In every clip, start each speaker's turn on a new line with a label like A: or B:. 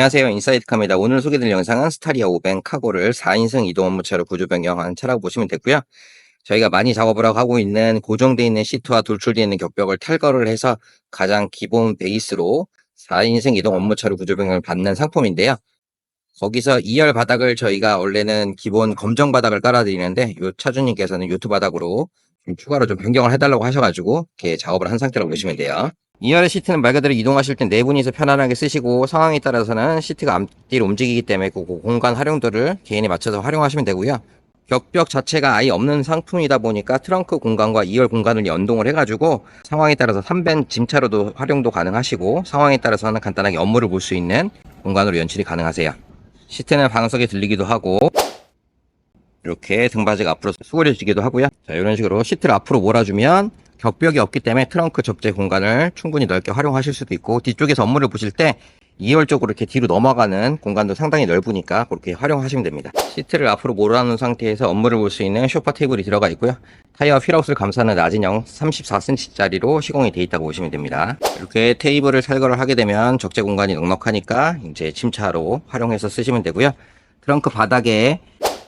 A: 안녕하세요. 인사이트카입니다. 오늘 소개드릴 영상은 스타리아 500 카고를 4인승 이동 업무차로 구조 변경한 차라고 보시면 되고요. 저희가 많이 작업을 하고 있는 고정되어 있는 시트와 돌출되어 있는 격벽을 탈거를 해서 가장 기본 베이스로 4인승 이동 업무차로 구조 변경을 받는 상품인데요. 거기서 2열 바닥을 저희가 원래는 기본 검정 바닥을 깔아드리는데 요 차주님께서는 요트 바닥으로 좀 추가로 좀 변경을 해달라고 하셔가지고 이렇게 작업을 한 상태라고 보시면 돼요. 2열 시트는 말 그대로 이동하실 때 네 분이서 편안하게 쓰시고 상황에 따라서는 시트가 앞뒤로 움직이기 때문에 그 공간 활용도를 개인에 맞춰서 활용하시면 되고요. 격벽 자체가 아예 없는 상품이다 보니까 트렁크 공간과 2열 공간을 연동을 해가지고 상황에 따라서 3벤 짐차로도 활용도 가능하시고 상황에 따라서는 간단하게 업무를 볼 수 있는 공간으로 연출이 가능하세요. 시트는 방석에 들리기도 하고 이렇게 등받이가 앞으로 수그려지기도 하고요. 자, 이런 식으로 시트를 앞으로 몰아주면 격벽이 없기 때문에 트렁크 접재 공간을 충분히 넓게 활용하실 수도 있고 뒤쪽에서 업무를 보실 때 2열 쪽으로 이렇게 뒤로 넘어가는 공간도 상당히 넓으니까 그렇게 활용하시면 됩니다. 시트를 앞으로 몰아놓은 상태에서 업무를 볼 수 있는 쇼파 테이블이 들어가 있고요. 타이어 휠아웃을 감싸는 낮은형 34cm짜리로 시공이 되어 있다고 보시면 됩니다. 이렇게 테이블을 탈거를 하게 되면 적재 공간이 넉넉하니까 이제 침차로 활용해서 쓰시면 되고요. 트렁크 바닥에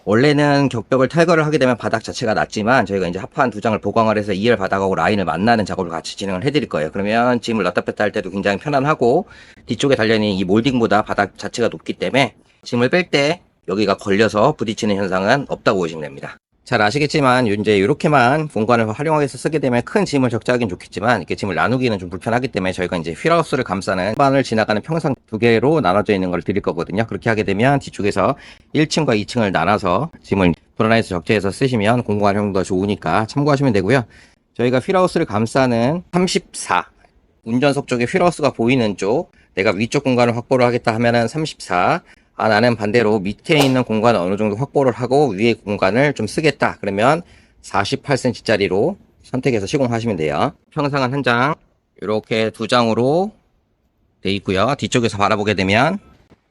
A: 원래는 격벽을 탈거를 하게 되면 바닥 자체가 낮지만 저희가 이제 합판 두 장을 보강을 해서 2열 바닥하고 라인을 만나는 작업을 같이 진행을 해드릴 거예요. 그러면 짐을 넣다 뺐다 할 때도 굉장히 편안하고 뒤쪽에 달려있는 이 몰딩보다 바닥 자체가 높기 때문에 짐을 뺄 때 여기가 걸려서 부딪히는 현상은 없다고 보시면 됩니다. 잘 아시겠지만 이제 이렇게만 공간을 활용해서 쓰게 되면 큰 짐을 적재하기는 좋겠지만 이렇게 짐을 나누기는 좀 불편하기 때문에 저희가 이제 휠하우스를 감싸는 반을 지나가는 평상 두 개로 나눠져 있는 걸 드릴 거거든요. 그렇게 하게 되면 뒤쪽에서 1층과 2층을 나눠서 짐을 돌아내서 적재해서 쓰시면 공간 활용도가 좋으니까 참고하시면 되고요. 저희가 휠하우스를 감싸는 34 운전석 쪽에 휠하우스가 보이는 쪽 내가 위쪽 공간을 확보를 하겠다 하면은 34 아, 나는 반대로 밑에 있는 공간을 어느 정도 확보를 하고 위에 공간을 좀 쓰겠다. 그러면 48cm짜리로 선택해서 시공하시면 돼요. 평상은 한 장, 이렇게 두 장으로 돼 있고요. 뒤쪽에서 바라보게 되면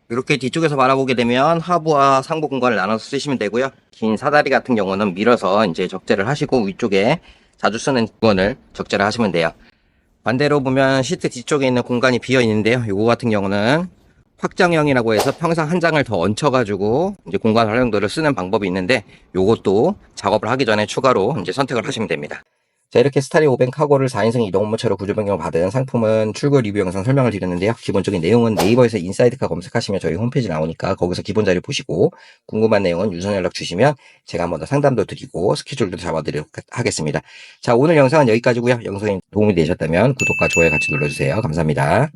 A: 이렇게 뒤쪽에서 바라보게 되면 하부와 상부 공간을 나눠서 쓰시면 되고요. 긴 사다리 같은 경우는 밀어서 이제 적재를 하시고 위쪽에 자주 쓰는 부분을 적재를 하시면 돼요. 반대로 보면 시트 뒤쪽에 있는 공간이 비어 있는데요. 요거 같은 경우는 확장형이라고 해서 평상 한 장을 더 얹혀가지고 이제 공간 활용도를 쓰는 방법이 있는데 요것도 작업을 하기 전에 추가로 이제 선택을 하시면 됩니다. 자 이렇게 스타리 500 카고를 4인승 이동 업무차로 구조 변경을 받은 상품은 출고 리뷰 영상 설명을 드렸는데요. 기본적인 내용은 네이버에서 인사이드카 검색하시면 저희 홈페이지 나오니까 거기서 기본 자료 보시고 궁금한 내용은 유선 연락 주시면 제가 한번 더 상담도 드리고 스케줄도 잡아드리도록 하겠습니다. 자 오늘 영상은 여기까지고요. 영상이 도움이 되셨다면 구독과 좋아요 같이 눌러주세요. 감사합니다.